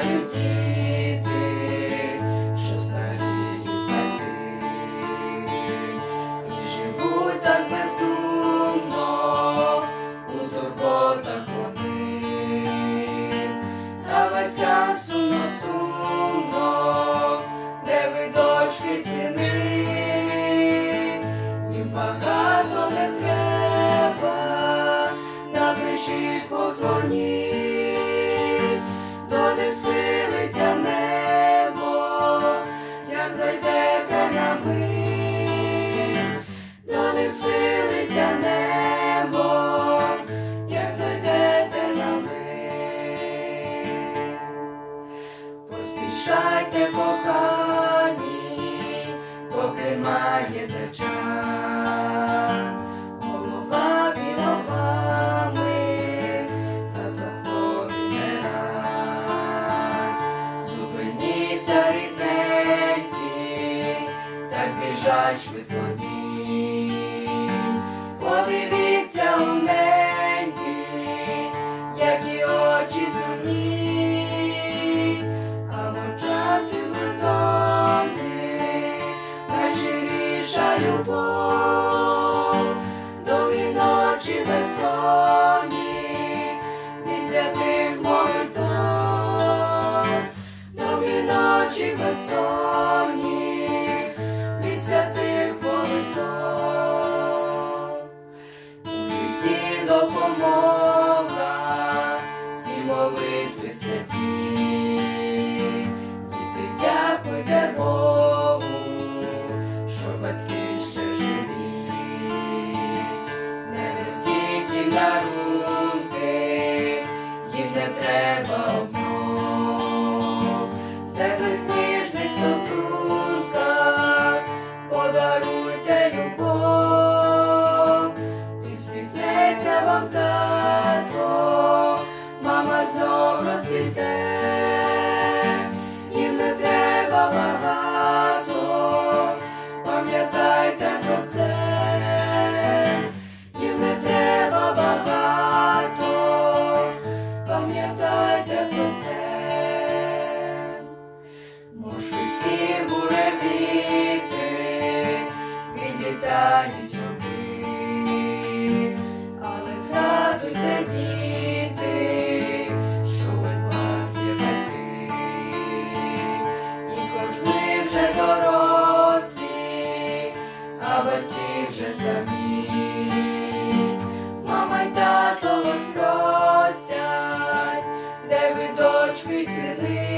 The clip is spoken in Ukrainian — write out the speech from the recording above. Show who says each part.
Speaker 1: мають діти, що старіють батьки, і живуть так бездумно у турботах вони, а батькам сумно сумно, де ви дочки сини, їм багато не треба, напишіть, позвоніть, Поспішайте, кохані, поки маєте час. Голова біла вами, та доходить не раз. Зупиніться, рідненькі, так біжать швидко you born. Вам тато, ми вже самі, мама й тато вас просять, де ви дочки сини.